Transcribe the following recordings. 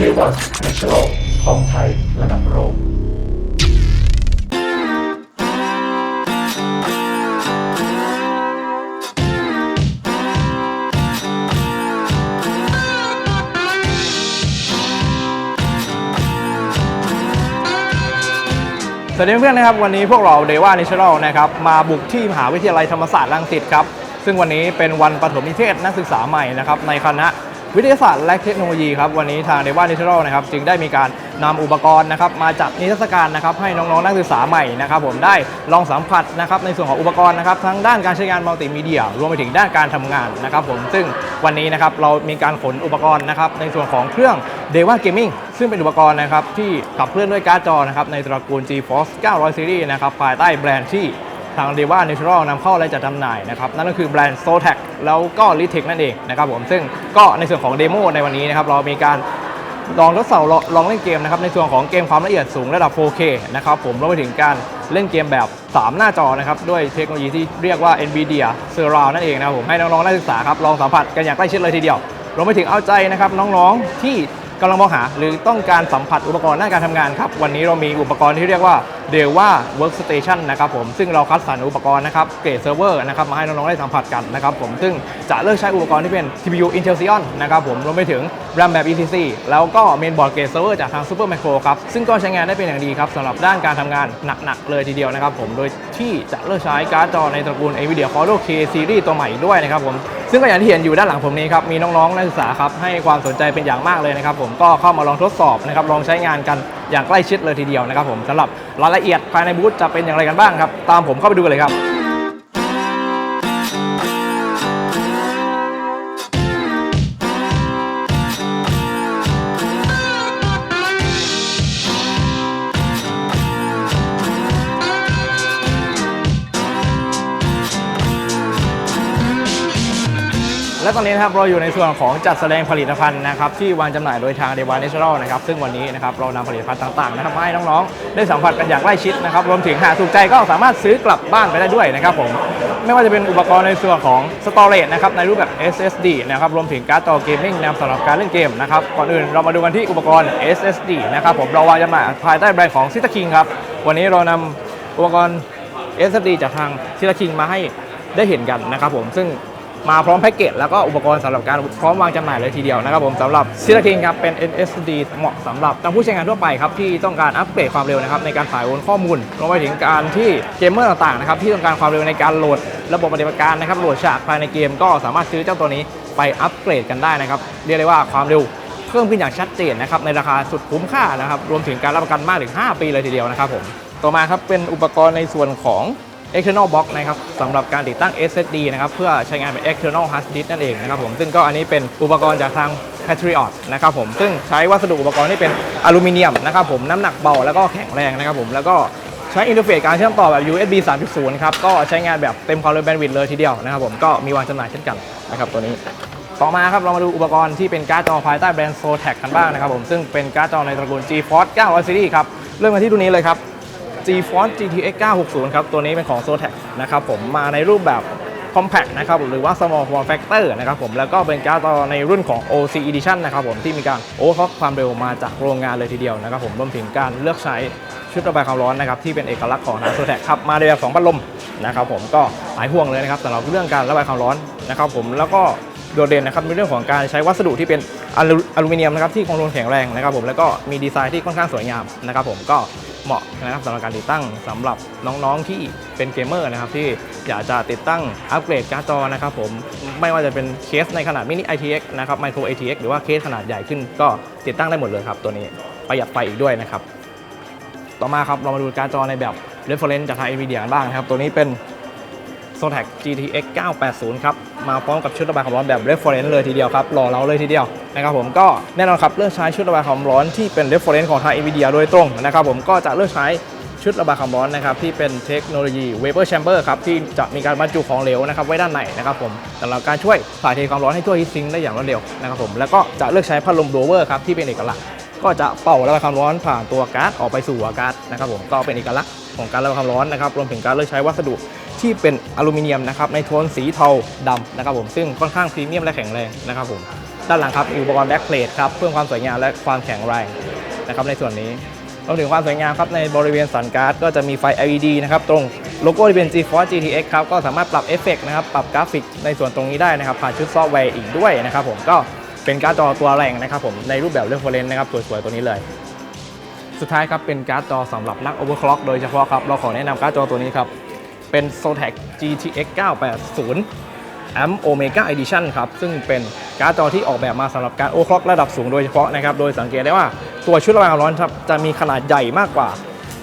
K1 National ของไทยระดับโลกสวัสดีเพื่อนๆนะครับวันนี้พวกเราเดว่านิช a ลนะครับมาบุกที่มหาวิทยาลัยธรรมศาสตร์รังสิตครับ ซึ่งวันนี้เป็นวันปฐมนิเทศนักศึกษาใหม่นะครับในคณะ วิทยาศาสตร์และเทคโนโลยีครับวันนี้ทางเดว่านิช a ลนะครับจึงได้มีการนำอุปกรณ์นะครับมาจัดนิทรรศการนะครับให้น้องๆนักศึกษาใหม่นะครับผมได้ลองสัมผัสนะครับในส่วนของอุปกรณ์นะครับทั้งด้านการใช้งานมัลติมีเดีย รวมไปถึงด้านการทำงานนะครับผมซึ่งวันนี้นะครับเรามีการขนอุปกรณ์นะครับในส่วนของเครื่อง d e v a Gaming ซึ่งเป็นอุปกรณ์นะครับที่ขับเคลื่อนด้วยการ์ดจอนะครับในตระกูล GeForce 900 Series นะครับภายใต้แบรนด์ที่ ทาง d e v a Natural นำเข้าและจัดจำหน่ายนะครับนั่นก็คือแบรนด์ Zotac แล้วก็ l i t e c นั่นเองนะครับผมซึ่งก็ในส่วนของเดโมในวันนี้นะครับเรามีการลองทดสอบลองลองเล่นเกมนะครับในส่วนของเกมความละเอียดสูงระดับ 4K นะครับผมรวมไปถึงการเล่นเกมแบบ 3 หน้าจอนะครับด้วยเทคโนโลยีที่เรียกว่า NVIDIA Surround นั่นเองนะครับผมให้น้องๆนักศึกษาครับลองสัมผัสกันอย่างใกล้ชิดเลยทีเดียวรวมไปถึงเอาใจนะครับน้องๆที่ กำลังมองหาหรือต้องการสัมผัสอุปกรณ์ด้านการทำงานครับวันนี้เรามีอุปกรณ์ที่เรียกว่า d e v a Workstation นะครับผมซึ่งเราคัดสรรอุปกรณ์นะครับเกรดเซิร์ฟเวอร์นะครับมาให้น้องๆได้สัมผัสกันนะครับผมซึ่งจะเลือกใช้อุปกรณ์ที่เป็น CPU Intel Xeon นะครับผมรวมไปถึง RAM แบบ ETC แล้วก็เมนบอร์ดเกรดเซิร์ฟเวอร์จากทาง Super Micro ครับ ซึ่งก็ใช้งานได้เป็นอย่างดีครับสำหรับด้านการทำงานหนัก ๆ เลยทีเดียวนะครับผม โดยที่จะเลือกใช้การ์ดจอในตระกูล NVIDIA Quadro K Series ตัวใหม่ด้วยนะครับผม ซึ่งก็อย่างที่เห็นอยู่ด้านหลังผมนี้ครับ มีน้องๆนักศึกษาครับให้ความสนใจเป็นอย่างมากเลยนะครับผมก็เข้ามาลองทดสอบนะครับลองใช้งานกันอย่างใกล้ชิดเลยทีเดียวนะครับผมสำหรับรายละเอียดภายในบูธจะเป็นอย่างไรกันบ้างครับตามผมเข้าไปดูกันเลยครับ และตอนนี้นะครับเราอยู่ในส่วนของจัดแสดงผลิตภัณฑ์นะครับที่วางจำหน่ายโดยทางเดวานเนเชอรัลนะครับซึ่งวันนี้นะครับเรานำผลิตภัณฑ์ต่างๆนะครับมาให้น้องๆ ได้สัมผัสกันอย่างใกล้ชิดนะครับรวมถึงหากถูกใจก็สามารถซื้อกลับบ้านไปได้ด้วยนะครับผมไม่ว่าจะเป็นอุปกรณ์ในส่วนของสตอเรจนะครับในรูปแบบ SSD นะครับรวมถึงการ์ดจอเกมมิ่งนะครับสำหรับการเล่นเกมนะครับก่อนอื่นเรามาดูกันที่อุปกรณ์ SSD นะครับผมเราวางจำหน่ายภายใต้แบรนด์ของซิตาคิงครับวันนี้เรานำอุปกรณ์ SSD จากทางซิตาคิงมาให้ได้เห็นกันนะครับผมซึ่ง มาพร้อมแพ็กเกจแล้วก็อุปกรณ์สำหรับการพร้อมวางจำหน่ายเลยทีเดียวนะครับผมสำหรับซิล a คิงครับเป็น NSD เหมาะสำหรับทานผู้ใช้งานทั่วไปครับที่ต้องการอัปเกรดความเร็วนะครับในการถ่ายโอนข้อมูลรวมไปถึงการที่เกมเมอร์ต่างๆนะครับที่ต้องการความเร็วในการโหลด ระบบปฏิบัติการนะครับโหลดฉากภายในเกม ก็สามารถซื้อเจ้าตัวนี้ไปอัปเกรดกันได้นะครับเรียกได้ว่าความเร็วเพิ่มขึ้นอย่างชัดเจนนะครับในราคาสุดคุ้มค่านะครับรวมถึงการรับประกันมากถึง 5 ปีเลยทีเดียวนะครับผมต่อมาครับเป็นอุปกรณ์ในส่วนของ external box นะครับสำหรับการติดตั้ง SSD นะครับเพื่อใช้งานเป็น external hard disk นั่นเองนะครับผมซึ่งก็อันนี้เป็นอุปกรณ์จากทาง Patriot นะครับผมซึ่งใช้วัสดุอุปกรณ์ที่เป็นอลูมิเนียมนะครับผมน้ำหนักเบาแล้วก็แข็งแรงนะครับผมแล้วก็ใช้อินเทอร์เฟซการเชื่อมต่อแบบ USB 3.0 ครับ ก็ใช้งานแบบเต็มความเร็วแบนด์วิดต์เลยทีเดียวนะครับผมก็มีวางจำหน่ายเช่นกันนะครับตัวนี้ ต่อมาครับ เรามาดูอุปกรณ์ที่เป็นการ์ดจอภายใต้แบรนด์ Zotac กันบ้างนะครับผมซึ่งเป็นการ์ดจอในตระกูล GeForce 900 Series ครับ เริ่มกันที่ตัวนี้เลยครับ GeForce GTX 960 ครับ ตัวนี้เป็นของ Zotac นะครับผมมาในรูปแบบ Compact นะครับหรือว่า Small Form Factor นะครับผมแล้วก็เป็นการ์ดจอในรุ่นของ OC Edition นะครับผมที่มีการโอเวอร์คล็อกความเร็วมาจากโรงงานเลยทีเดียวนะครับผมรวมถึงการเลือกใช้ชุดระบายความร้อนนะครับที่เป็นเอกลักษณ์ของทาง Zotac ครับมาในแบบ2พัดลมนะครับผมก็หายห่วงเลยนะครับสำหรับเรื่องการระบายความร้อนนะครับผมแล้วก็โดดเด่นนะครับในเรื่องของการใช้วัสดุที่เป็นอลูอลูมิเนียมนะครับที่คงทนแข็งแรงนะครับผมแล้วก็มีดีไซน์ที่ค่อนข้างสวยงามนะครับผมก็ เหมาะนะครับสำหรับการติดตั้งสำหรับน้องๆที่เป็นเกมเมอร์นะครับที่อยากจะติดตั้งอัปเกรดการ์ดจอนะครับผมไม่ว่าจะเป็นเคสในขนาดมินิ ITX นะครับไมโคร ATX หรือว่าเคสขนาดใหญ่ขึ้นก็ติดตั้งได้หมดเลยครับตัวนี้ประหยัดไฟอีกด้วยนะครับต่อมาครับเรามาดูการ์ดจอในแบบ reference จากทาง NVIDIA กันบ้างนะครับตัวนี้เป็น Zotac GTX 980 ครับ มาพร้อมกับชุดระบายความร้อนแบบ reference เลยทีเดียวครับหล่อเราเลยทีเดียวนะครับผมก็แน่นอนครับเลือกใช้ชุดระบายความร้อนที่เป็น reference ของทาง NVIDIA โดยตรงนะครับผมก็จะเลือกใช้ชุดระบายความร้อนนะครับที่เป็นเทคโนโลยี vapor chamber ครับที่จะมีการบรรจุของเหลวนะครับไว้ด้านในนะครับผมสำหรับการช่วยถ่ายเทความร้อนให้ทั่วฮีทซิงได้อย่างรวดเร็วนะครับผมแล้วก็จะเลือกใช้พัดลม blower ครับที่เป็นเอกลักษณ์ก็จะเป่าระบายความร้อนผ่านตัวก๊าซออกไปสู่หัวก๊าซนะครับผมก็เป็นเอกลักษณ์ของการระบายความร้อนนะครับรวมถึงการเลือกใช้วัสดุ ที่เป็นอลูมิเนียมนะครับในโทนสีเทาดำนะครับผมซึ่งค่อนข้างพรีเมียมและแข็งแรงนะครับผมด้านหลังครับอุปกรณ์แบ็คเพลทครับเพิ่มความสวยงามและความแข็งแรงนะครับในส่วนนี้รวมถึงความสวยงามครับในบริเวณสันการ์ดก็จะมีไฟ LED นะครับตรงโลโก้ที่เป็น GeForce GTX ครับก็สามารถปรับเอฟเฟกต์นะครับปรับกราฟิกในส่วนตรงนี้ได้นะครับผ่านชุดซอฟต์แวร์อีกด้วยนะครับผมก็เป็นการ์ดจอตัวแรงนะครับผมในรูปแบบเรฟเฟรนซ์นะครับสวยๆตัวนี้เลย สุดท้ายครับเป็นการ์ดจอสำหรับนัก overclock โดยเฉพาะครับเราขอแนะนำการ์ดจอตัวนี้ครับ เป็น Zotac GTX 980 AMP Omega Edition ครับ ซึ่งเป็นการ์ดจอที่ออกแบบมาสำหรับการ overclock ระดับสูงโดยเฉพาะนะครับ โดยสังเกตได้ว่าตัวชุดระบายความร้อนครับจะมีขนาดใหญ่มากกว่า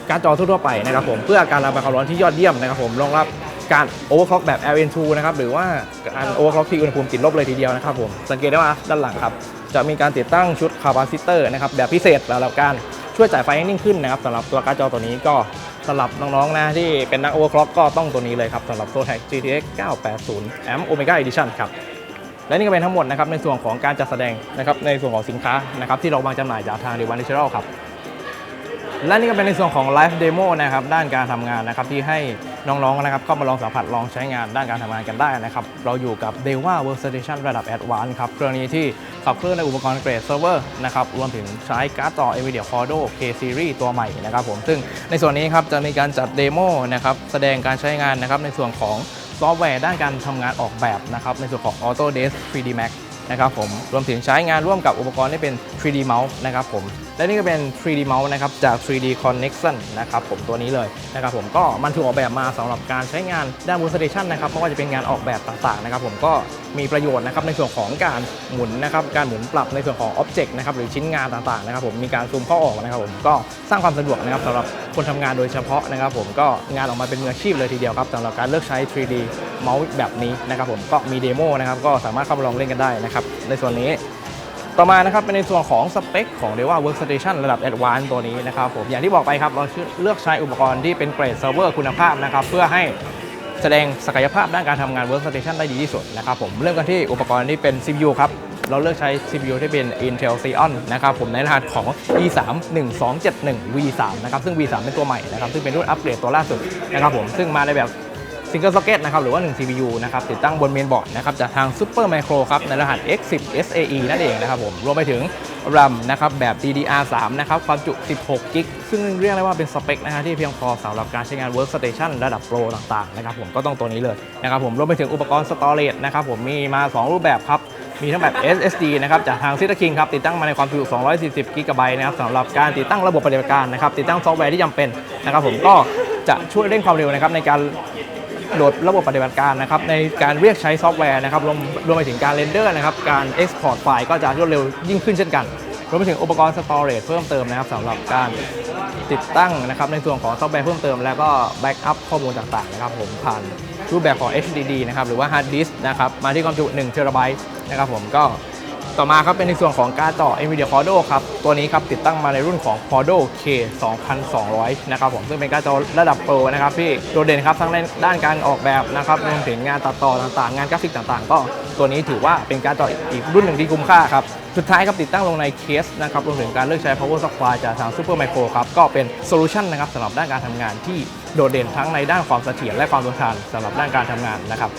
การ์ดจอทั่วไปนะครับผมเพื่อการระบายความร้อนที่ยอดเยี่ยมนะครับผมรองรับการ overclock แบบ LN2 นะครับหรือว่าการ overclock ที่อุณหภูมิติดลบเลยทีเดียวนะครับผมสังเกตได้ว่าด้านหลังครับจะมีการติดตั้งชุดคาปาซิเตอร์นะครับแบบพิเศษสำหรับการช่วยจ่ายไฟให้นิ่งขึ้นนะครับสำหรับตัวการ์ดจอตัวนี้ก็ สำหรับน้องๆนะที่เป็นนักโอเวอร์คล็อกก็ต้องตัวนี้เลยครับสำหรับโซแท็ก GTX 980 a m Omega Edition ครับและนี่ก็เป็นทั้งหมดนะครับในส่วนของการจัดแสดงนะครับในส่วนของสินค้านะครับที่เราวางจำหน่ายจากทาง d ดวันดิจิทัลครับ และนี่ก็เป็นในส่วนของไลฟ์เดโมนะครับด้านการทำงานนะครับที่ให้น้องๆนะครับเข้ามาลองสัมผัสลองใช้งานด้านการทำงานกันได้นะครับเราอยู่กับ d e v a Workstation ระดับ Advanced ครับเครื่องนี้ที่ขับเคลื่อนในอุปกรณ์เกรดเซิร์ฟเวอร์นะครับรวมถึงใช้การ์ดจอ NVIDIA Cordo K Series ตัวใหม่นะครับผมซึ่งในส่วนนี้ครับจะมีการจัดเดโมนะครับแสดงการใช้งานนะครับในส่วนของซอฟต์แวร์ด้านการทำงานออกแบบนะครับในส่วนของ Autodesk 3D Max นะครับผมรวมถึงใช้งานร่วมกับอุปกรณ์ที่เป็น 3D Mouse นะครับผมและนี่ก็เป็น 3D Mouse นะครับจาก 3D Connection นะครับผมตัวนี้เลยนะครับผมก็มันถูกออกแบบมาสำหรับการใช้งานด้าน Workstation นะครับไม่ว่าจะเป็นงานออกแบบต่างๆนะครับผมก็มีประโยชน์นะครับในส่วนของการหมุนนะครับการหมุนปรับในส่วนของ Object นะครับหรือชิ้นงานต่างๆนะครับผมมีการซูมเข้าออกนะครับผมก็สร้างความสะดวกนะครับสำหรับคนทำงานโดยเฉพาะนะครับผมก็งานออกมาเป็นมืออาชีพเลยทีเดียวครับสำหรับการเลือกใช้ 3D เมาส์แบบนี้นะครับผมก็มีเดโมนะครับก็สามารถเข้ามาลองเล่นกันได้นะนะครับในส่วนนี้ต่อมานะครับเป็นในส่วนของสเปคของ d e v a Workstation ระดับ Advanced ตัวนี้นะครับผมอย่างที่บอกไปครับเราเลือกใช้อุปกรณ์ที่เป็นเกรดเซิร์ฟเวอร์คุณภาพนะครับเพื่อให้แสดงศักยภาพด้านการทำงาน Workstation ได้ดีที่สุดนะครับผมเริ่มกันที่อุปกรณ์ที่เป็น CPU ครับเราเลือกใช้ CPU ที่เป็น Intel Xeon นะครับผมในรหัสของ E3 1271 V3 นะครับซึ่ง V3 เป็นตัวใหม่นะครับซึ่งเป็นรุ่นอัปเกรดตัวล่าสุดนะครับผมซึ่งมาในแบบ ซิงเกิลซ็อกเก็ตนะครับหรือว่า 1 CPU นะครับติดตั้งบนเมนบอร์ดนะครับจากทาง Super Micro ครับในรหัส X10 SAE นั่นเองนะครับผมรวมไปถึง RAM นะครับแบบ DDR3 นะครับความจุ 16 กิกซึ่งเรียกได้ว่าเป็นสเปคนะฮะที่เพียงพอสำหรับการใช้งาน Workstation ระดับโปรต่างๆนะครับผมก็ต้องตัวนี้เลยนะครับผมรวมไปถึงอุปกรณ์ Storage นะครับผมมีมา 2 รูปแบบครับมีทั้งแบบ SSD นะครับจากทาง c i t a King ครับติดตั้งมาในความจุ 240 กิกะไบต์นะครับสำหรับการติดตั้งระบบปฏิบัติการนะครับติดตั้งซอฟต์แวร์ที่จำเป็นนะครับผมก็จะช่วยเร่งความเร็วนะครับในการ โหลดระบบปฏิบัติการนะครับในการเรียกใช้ซอฟต์แวร์นะครับรวมรวมไปถึงการเรนเดอร์นะครับการ Export ไฟล์ก็จะรวดเร็วยิ่งขึ้นเช่นกันรวมไปถึงอุปกรณ์ Storage เพิ่มเติมนะครับสำหรับการติดตั้งนะครับในส่วนของซอฟต์แวร์เพิ่มเติมแล้วก็แบ็กอัพข้อมูลต่างๆนะครับผมผ่านรูปแบบของ HDD นะครับหรือว่า Hard Disk นะครับมาที่ความจุ1เทราไบต์นะครับผมก็ ต่อมาครับเป็นในส่วนของการ์ดจอ NVIDIA Cordo ครับ ตัวนี้ครับติดตั้งมาในรุ่นของ Cordo K 2200 นะครับผมซึ่งเป็นการ์ดจอระดับโปรนะครับที่โดดเด่นครับทั้งในด้านการออกแบบนะครับรวมถึงงานตัดต่อต่างๆ งานกราฟิกต่างๆ ก็ตัวนี้ถือว่าเป็นการ์ดจออีกรุ่นหนึ่งที่คุ้มค่าครับสุดท้ายครับติดตั้งลงในเคสนะครับรวมถึงการเลือกใช้ power supply จากทาง Super Micro ครับก็เป็นโซลูชันนะครับสำหรับด้านการทำงานที่โดดเด่นทั้งในด้านความเสถียรและความทนทานสำหรับด้านการทำงานนะครับ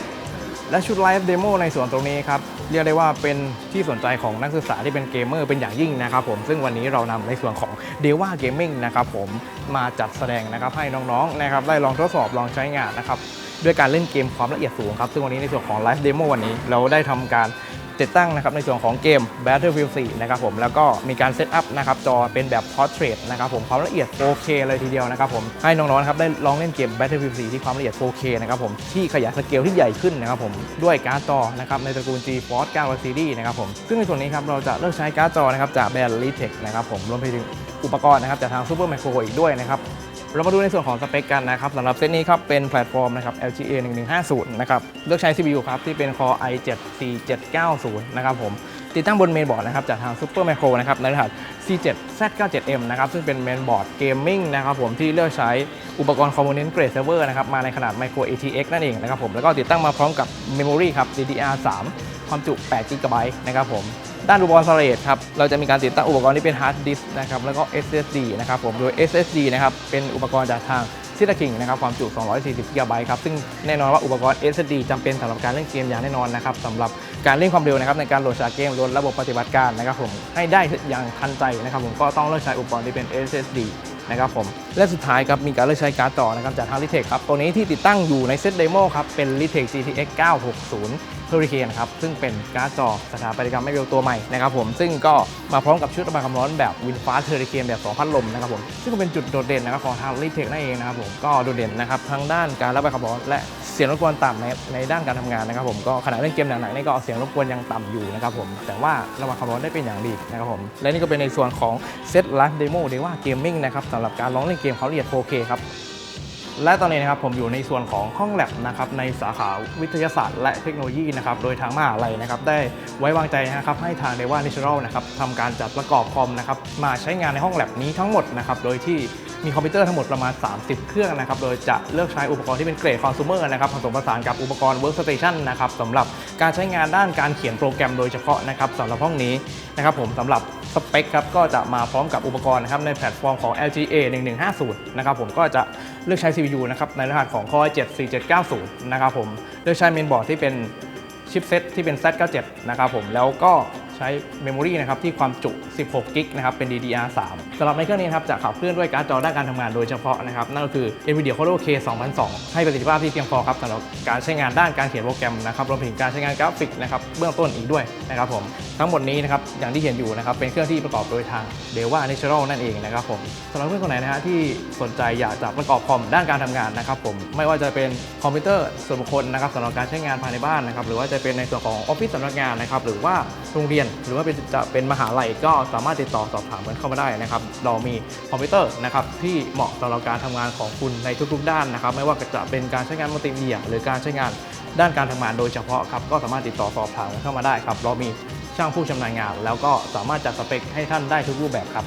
และชุดไลฟ์เดโมในส่วนตรงนี้ครับ เรียกได้ว่าเป็นที่สนใจของนักศึกษาที่เป็นเกมเมอร์เป็นอย่างยิ่งนะครับผมซึ่งวันนี้เรานำในส่วนของ d e v a Gaming นะครับผมมาจัดแสดงนะครับให้น้องๆนะครับได้ลองทดสอบลองใช้งานนะครับด้วยการเล่นเกมความละเอียดสูงครับซึ่งวันนี้ในส่วนของไลฟ์เดโมวันนี้เราได้ทำการ ติดตั้งนะครับในส่วนของเกม Battlefield 4 นะครับผมแล้วก็มีการเซตอัพนะครับจอเป็นแบบ Portrait นะครับผมความละเอียด 4K เลยทีเดียวนะครับผมให้น้องๆนะครับได้ลองเล่นเกม Battlefield 4 ที่ความละเอียด 4K นะครับผมที่ขยายสเกลที่ใหญ่ขึ้นนะครับผมด้วยการ์ดจอนะครับในตระกูล GeForce 9 Series นะครับผมซึ่งในส่วนนี้ครับเราจะเลือกใช้การ์ดจอนะครับจากแบรนด์ Litex นะครับผมรวมไปถึงอุปกรณ์นะครับจากทาง Super Micro อีกด้วยนะครับ เรามาดูในส่วนของสเปคกันนะครับสำหรับเซตนี้ครับเป็นแพลตฟอร์มนะครับ LGA 1150นะครับเลือกใช้ CPU ครับที่เป็น Core i7 4790นะครับผมติดตั้งบนเมนบอร์ดนะครับจากทาง Super Micro นะครับในรหัส C7 Z97M นะครับซึ่งเป็นเมนบอร์ดเกมมิ่งนะครับผมที่เลือกใช้อุปกรณ์คอมโพเนนต์เกรดเซิร์ฟเวอร์นะครับมาในขนาด Micro ATX นั่นเองนะครับผมแล้วก็ติดตั้งมาพร้อมกับ Memory ครับ DDR3 ความจุ8 GB นะครับผม ด้านอุปกรณ์สเลดครับ เราจะมีการติดตั้งอุปกรณ์ที่เป็นฮาร์ดดิสก์นะครับ แล้วก็ SSD นะครับผม โดย SSD นะครับ เป็นอุปกรณ์จากทางซิตาคิงนะครับ ความจุ 240 GB ครับ ซึ่งแน่นอนว่าอุปกรณ์ SSD จำเป็นสำหรับการเล่นเกมอย่างแน่นอนนะครับสำหรับการเร่งความเร็วนะครับในการโหลดจากเกมรวมระบบปฏิบัติการนะครับผม ให้ได้อย่างทันใจนะครับผม ก็ต้องเลือกใช้อุปกรณ์ที่เป็น SSD นะครับผมและสุดท้ายครับมีการเลือกใช้การ์ดต่อนะครับจากทางลิเทคครับตัวนี้ที่ติดตั้งอยู่ในเซตเดโมครับเป็น l i t e c GTX 960 Hurricane ครับซึ่งเป็นการ์ดจอสถาปัตยกรรมไม่เร็วตัวใหม่นะครับผมซึ่งก็มาพร้อมกับชุดระบายความร้อนแบบ WinFast Hurricane แบบ 2 พัดลมนะครับผมซึ่งก็เป็นจุดโดดเด่นนะครับของทางลิเทคนั่นเองนะครับผมก็โดดเด่นนะครับทั้งด้านการระบายความร้อนและ เสียงรบกวนต่ำในในด้านการทำงานนะครับผมก็ขณะเล่นเกมหนักๆนี่ก็เสียงรบกวนยังต่ำอยู่นะครับผมแต่ว่าระวังความร้อนได้เป็นอย่างดีนะครับผมและนี่ก็เป็นในส่วนของเซตไลฟ์เดโมเดว่าเกมมิ่งนะครับสำหรับการร้องเล่นเกมเขาละเอียด 4K ครับ และตอนนี้นะครับผมอยู่ในส่วนของห้องแลบนะครับในสาขาวิทยาศาสตร์และเทคโนโลยีนะครับโดยทางมหาลัยนะครับได้ไว้วางใจนะครับให้ทางเดว่าเนิช r a l นะครับทำการจัดประกอบคอมนะครับมาใช้งานในห้องแลบนี้ทั้งหมดนะครับโดยที่มีคอมพิวเตอร์ทั้งหมดประมาณ 30 เครื่องนะครับโดยจะเลือกใช้อุปกรณ์ที่เป็นเกรดคอน sumer นะครับผสมผสานกับอุปกรณ์ workstation นะครับสำหรับการใช้งานด้านการเขียนโปรแกรมโดยเฉพาะนะครับสำหรับห้องนี้นะครับผมสำหรับ สเปคครับก็จะมาพร้อมกับอุปกรณ์นะครับในแพลตฟอร์มของ LGA 1150 นะครับผมก็จะเลือกใช้ CPU นะครับในรหัสของ Core i7 4790 นะครับผมเลือกใช้เมนบอร์ดที่เป็นชิปเซตที่เป็น Z97 นะครับผมแล้วก็ ใช้เมมโมรีนะครับที่ความจุ 16 กิกนะครับเป็น DDR3 สำหรับในเครื่องนี้นะครับจะขับเคลื่อนด้วยการ์ดจอด้านการทำงานโดยเฉพาะนะครับนั่นก็คือ NVIDIA Helio K 2002 ให้ประสิทธิภาพที่เพียงพอครับสำหรับการใช้งานด้านการเขียนโปรแกรมนะครับรวมถึงการใช้งานกราฟิกนะครับเบื้องต้นอีกด้วยนะครับผมทั้งหมดนี้นะครับอย่างที่เห็นอยู่นะครับเป็นเครื่องที่ประกอบโดยทาง d e v a Natural นั่นเองนะครับผมสำหรับเพื่อนคนไหนนะฮะที่สนใจอยากจะประกอบคอมด้านการทำงานนะครับผมไม่ว่าจะเป็นคอมพิวเตอร์ส่วนบุคคลนะครับสำหรับการใช้งานภายในบ้านนะครับหรือว่าจะเป็นในส่วนของออฟฟิศสำนักงานนะครับหรือว่าโรงเรียนหรือว่าเป็นจะเป็นมหาลัยก็สามารถติดต่อสอบถามกันเข้ามาได้นะครับ เรามีคอมพิวเตอร์นะครับที่เหมาะสำหรับการทำงานของคุณในทุกๆด้านนะครับ ไม่ว่าจะเป็นการใช้งานมัลติมีเดีย หรือการใช้งานด้านการทำงานโดยเฉพาะครับก็สามารถติดต่อสอบถามกันเข้ามาได้ครับเรามีช่างผู้ชำนาญงาน แล้วก็สามารถจัดสเปคให้ท่านได้ทุกรูปแบบครับ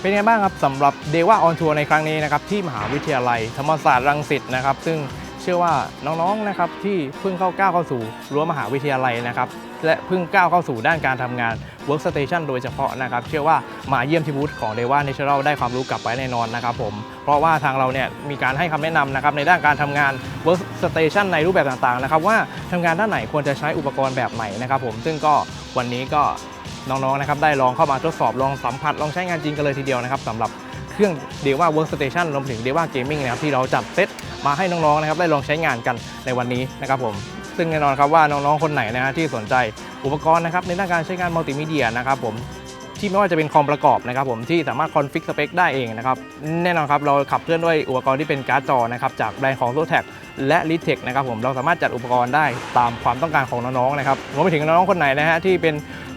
เป็นไงบ้างครับสำหรับเดว่าออนทัวร์ในครั้งนี้นะครับที่มหาวิทยาลัยธรรมศาสตร์รังสิตนะครับซึ่ง เชื่อว่าน้องๆนะครับที่เพิ่งเข้าก้าวเข้าสู่รั้วมหาวิทยาลัยนะครับและเพิ่งก้าวเข้าสู่ด้านการทำงาน Workstation โดยเฉพาะนะครับเชื่อว่ามาเยี่ยมที่บูธของ d e v a Natural ได้ความรู้กลับไปแน่นอนนะครับผมเพราะว่าทางเราเนี่ยมีการให้คำแนะนำนะครับในด้านการทำงาน Workstation ในรูปแบบต่างๆนะครับว่าทำงานด้านไหนควรจะใช้อุปกรณ์แบบไหนนะครับผมซึ่งก็วันนี้ก็น้องๆนะครับได้ลองเข้ามาทดสอบลองสัมผัสลองใช้งานจริงกันเลยทีเดียวนะครับสำหรับเครื่อง d e v a Workstation รวมถึง d e v a Gaming นะครับที่เราจัดเซต มาให้น้องๆนะครับได้ลองใช้งานกันในวันนี้นะครับผมซึ่งแน่นอนครับว่าน้องๆคนไหนนะฮะที่สนใจอุปกรณ์นะครับในด้านการใช้งานมัลติมีเดียนะครับผมที่ไม่ว่าจะเป็นคอมประกอบนะครับผมที่สามารถคอนฟิกสเปคได้เองนะครับแน่นอนครับเราขับเคลื่อนด้วยอุปกรณ์ที่เป็นการ์ดจอนะครับจากแบรนด์ของ z o t e c และ l i t e c นะครับผมเราสามารถจัดอุปกรณ์ได้ตามความต้องการของน้องๆนะครับรวมไปถึงน้องๆคนไหนนะฮะที่เป็น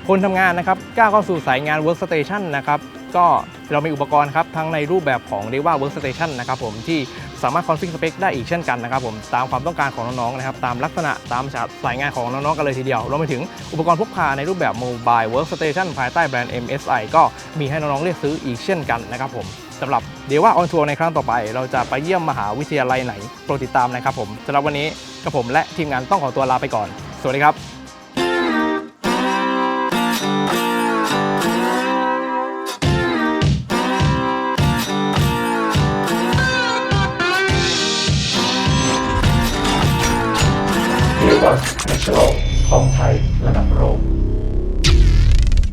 คนทำงานนะครับก้าวเข้าสู่สายงาน Workstation นะครับ ก็เรามีอุปกรณ์ครับทั้งในรูปแบบของเรียกว่า Workstation นะครับผมที่สามารถคอนฟิกสเปคได้อีกเช่นกันนะครับผมตามความต้องการของน้องๆนะครับตามลักษณะตามสายงานของน้องๆกันเลยทีเดียวรวมไปถึงอุปกรณ์พกพาในรูปแบบ Mobile Workstation ภายใต้แบรนด์ MSI ก็มีให้น้องๆเลือกซื้ออีกเช่นกันนะครับผมสำหรับเดี๋ยวว่าออนทัวร์ในครั้งต่อไป เราจะไปเยี่ยมมหาวิทยาลัยไหนโปรดติดตามนะครับผมสำหรับวันนี้กับผมและทีมงานต้องขอตัวลาไปก่อน สวัสดีครับ ก่อนแคชโลของไทยระดับโลก